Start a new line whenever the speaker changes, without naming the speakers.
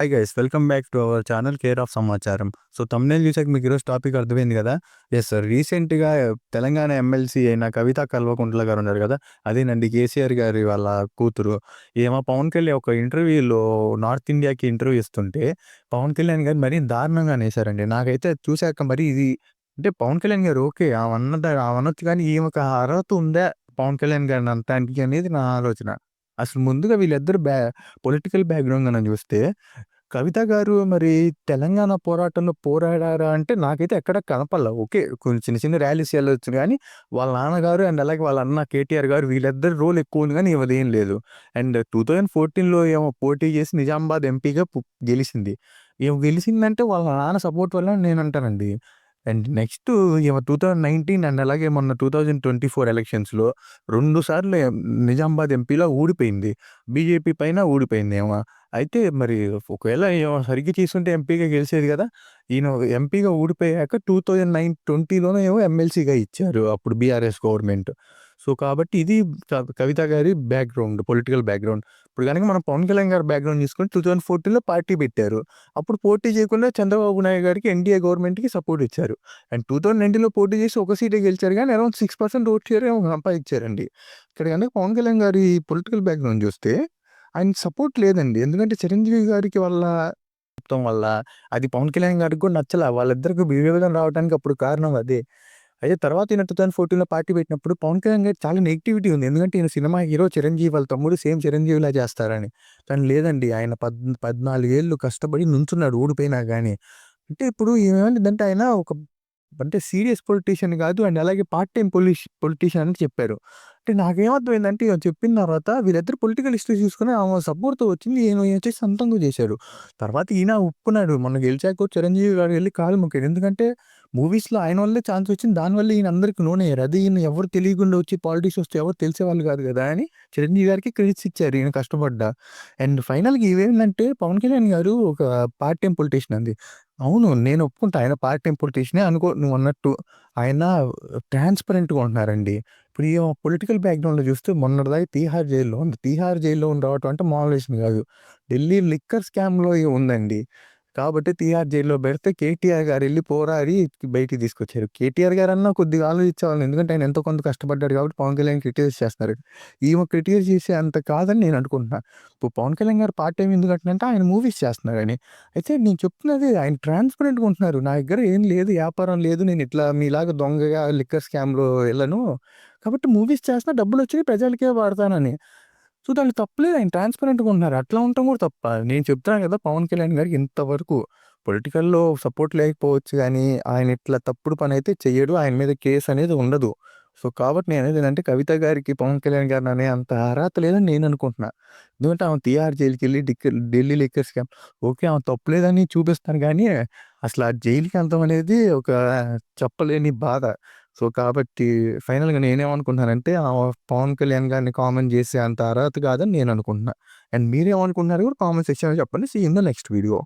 Hi guys welcome back to our channel care of Samacharam so thumbnail చూసాక మీకు ఈరోజు topic అర్థమైంది కదా? ఎస్ సార్ రీసెంట్గా తెలంగాణ ఎమ్మెల్సీ అయిన కవిత కల్వకుంట్ల గారు ఉన్నారు కదా? అదేనండి కేసీఆర్ గారి వాళ్ళ కూతురు. ఏమో పవన్ కళ్యాణ్ ఒక ఇంటర్వ్యూలో నార్త్ ఇండియాకి ఇంటర్వ్యూ ఇస్తుంటే పవన్ కళ్యాణ్ గారు మరీ దారుణంగా అనేసారండి నాకైతే చూశాక మరి ఇది అంటే పవన్ కళ్యాణ్ గారు ఓకే అవన్నద అవనొచ్చు కానీ ఈమెకు ఒక అర్హత ఉందా పవన్ కళ్యాణ్ గారిని అంతానికి అనేది నా ఆలోచన. అసలు ముందుగా వీళ్ళిద్దరు బ్యా పొలిటికల్ బ్యాక్గ్రౌండ్ మనం చూస్తే కవిత గారు మరి తెలంగాణ పోరాటంలో పోరాడారా అంటే నాకైతే ఎక్కడ కనపడలే. ఓకే కొన్ని చిన్న చిన్న ర్యాలీస్ వెళ్ళొచ్చు కానీ వాళ్ళ నాన్నగారు అండ్ అలాగే వాళ్ళ అన్న కేటీఆర్ గారు వీళ్ళిద్దరు రోల్ ఎక్కువ ఉంది కానీ ఇవదేం లేదు. అండ్ టూ థౌజండ్ ఫోర్టీన్లో ఏమో పోటీ చేసి నిజామాబాద్ ఎంపీగా పు- గెలిచింది ఏమో గెలిచిందంటే వాళ్ళ నాన్న సపోర్ట్ వల్ల నేను అంటానండి అండ్ నెక్స్ట్ ఏమో టూ థౌజండ్ నైన్టీన్ అండ్ అలాగే మొన్న టూ థౌజండ్ ట్వంటీ ఫోర్ ఎలక్షన్స్లో రెండు సార్లు నిజామాబాద్ ఎంపీలో ఊడిపోయింది. బీజేపీ పైన ఊడిపోయింది ఏమో. అయితే మరి ఒకవేళ సరిగ్గా తీసుకుంటే ఎంపీగా గెలిచేది కదా. ఈయన ఎంపీగా ఊడిపోయాక టూ థౌజండ్ నైన్ ట్వంటీలోనే ఏమో ఎమ్మెల్సీగా ఇచ్చారు అప్పుడు బీఆర్ఎస్ గవర్నమెంట్. సో కాబట్టి ఇది కవిత గారి బ్యాక్గ్రౌండ్ పొలిటికల్ బ్యాక్గ్రౌండ్. ఇప్పుడు కనుక మనం పవన్ కళ్యాణ్ గారి బ్యాక్గ్రౌండ్ తీసుకొని టూ థౌజండ్ ఫోర్టీన్లో పార్టీ పెట్టారు. అప్పుడు పోటీ చేయకుండా చంద్రబాబు నాయుడు గారికి ఎన్డీఏ గవర్నమెంట్కి సపోర్ట్ ఇచ్చారు. అండ్ టూ థౌజండ్ నైన్టీన్లో పోటీ చేసి ఒక సీటే గెలిచారు కానీ around six percent vote share సంపాదించారండి. ఇక్కడ కనుక పవన్ కళ్యాణ్ గారి పొలిటికల్ బ్యాక్గ్రౌండ్ చూస్తే ఆయన సపోర్ట్ లేదండి. ఎందుకంటే చిరంజీవి గారికి వాళ్ళ మొత్తం వల్ల అది పవన్ కళ్యాణ్ గారికి కూడా నచ్చలే. వాళ్ళిద్దరికి విభేదం రావడానికి అప్పుడు కారణం అదే. అయితే తర్వాత ఈయన టూ థౌసండ్ ఫోర్టీన్లో పార్టీ పెట్టినప్పుడు పవన్ కళ్యాణ్ గారు చాలా నెగిటివిటీ ఉంది. ఎందుకంటే ఈయన సినిమా హీరో చిరంజీవి వాళ్ళ తమ్ముడు సేమ్ చిరంజీవిలా చేస్తారని. కానీ లేదండి ఆయన పద్ పద్నాలుగేళ్ళు కష్టపడి నుంచున్నాడు ఊడిపోయినా కానీ అంటే ఇప్పుడు ఏమేమిందంటే ఆయన ఒక అంటే సీరియస్ పొలిటీషియన్ కాదు అండ్ అలాగే పార్ట్ టైం పొలిష్ పొలిటీషియన్ అని చెప్పారు. అంటే నాకేమర్థమైందంటే చెప్పిన తర్వాత వీళ్ళిద్దరు పొలిటికల్ హిస్టరీ చూసుకుని ఆమె సపోర్ట్తో వచ్చింది ఈయన వచ్చేసి సొంతంగా చేశాడు తర్వాత ఈయన ఒప్పుకున్నాడు. మనం గెలిచాక చిరంజీవి గారు వెళ్ళి కాలు మొక్కాడు ఎందుకంటే మూవీస్లో ఆయన వల్లే ఛాన్స్ వచ్చింది. దానివల్ల ఈయన అందరికి నూనె అయ్యారు. అది ఈయన ఎవరు తెలియకుండా వచ్చి పాలిటిక్స్ వస్తే ఎవరు తెలిసేవాళ్ళు కాదు కదా అని చిరంజీవి గారికి క్రెడిట్స్ ఇచ్చారు. ఈయన కష్టపడ్డా. అండ్ ఫైనల్గా ఇవేంటంటే పవన్ కళ్యాణ్ గారు ఒక పార్ట్ టైం పొలిటీషియన్ అంది అవును నేను ఒప్పుకుంటా. ఆయన పార్ట్ టైం పొలిటీషియనే అనుకో నువ్వు అన్నట్టు ఆయన ట్రాన్స్పరెంట్గా ఉంటున్నారండి. ఇప్పుడు ఈ పొలిటికల్ బ్యాక్గ్రౌండ్లో చూస్తే మొన్నటిదాకా తీహార్ జైల్లో ఉంది. తీహార్ జైల్లో ఉండవటం రావటం అంటే మామూలు విషయం కాదు. ఢిల్లీ లిక్కర్ స్కామ్లో ఉందండి. కాబట్టి టీఆర్ జైల్లో పెడితే కేటీఆర్ గారు వెళ్ళి పోరాడి బయటికి తీసుకొచ్చారు. కేటీఆర్ గారు అన్న కొద్దిగా ఆలోచించేవాళ్ళు. ఎందుకంటే ఆయన ఎంతో కొంత కష్టపడ్డాడు కాబట్టి పవన్ కళ్యాణ్ క్రిటిసైజ్ చేస్తారు ఈమె క్రిటిసైజ్ చేసే అంత కాదని నేను అనుకుంటున్నా. ఇప్పుడు పవన్ కళ్యాణ్ గారు పార్ట్ టైం ఎందుకంటే ఆయన మూవీస్ చేస్తున్నారు అని. అయితే నేను చెప్తున్నది ఆయన ట్రాన్స్పరెంట్గా ఉంటున్నారు. నా దగ్గర ఏం లేదు వ్యాపారం లేదు. నేను ఇట్లా మీలాగా దొంగగా లిక్కర్ స్కామ్లో వెళ్ళను. కాబట్టి మూవీస్ చేస్తున్నా డబ్బులు వచ్చి ప్రజలకే వాడతానని. సో దానికి తప్పలేదు. ఆయన ట్రాన్స్పరెంట్గా ఉన్నారు అట్లా ఉండటం కూడా తప్ప. నేను చెప్తున్నాను కదా పవన్ కళ్యాణ్ గారికి ఇంతవరకు పొలిటికల్లో సపోర్ట్ లేకపోవచ్చు కానీ ఆయన ఇట్లా తప్పుడు పని అయితే చేయడు ఆయన మీద కేసు అనేది ఉండదు. సో కాబట్టి నేను అనేది ఏంటంటే కవిత గారికి పవన్ కళ్యాణ్ గారిని అనే అంత అర్హత లేదని నేను అనుకుంటున్నా. ఎందుకంటే ఆమె తీఆర్ జైలుకి వెళ్ళి డిక్క ఢిల్లీ లిక్కర్ స్కామ్ ఓకే ఆమె తప్పులేదని చూపిస్తాను కానీ అసలు ఆ జైలుకి వెళ్తాం అనేది ఒక చెప్పలేని బాధ. సో కాబట్టి ఫైనల్గా నేనేమనుకుంటున్నానంటే ఆ పవన్ కళ్యాణ్ గారిని కామెంట్ చేసే అంత అర్హత కాదని నేను అనుకుంటున్నా అండ్ మీరేమనుకుంటున్నారు కూడా కామెంట్ సెక్షన్లో చెప్పండి. See in the next video.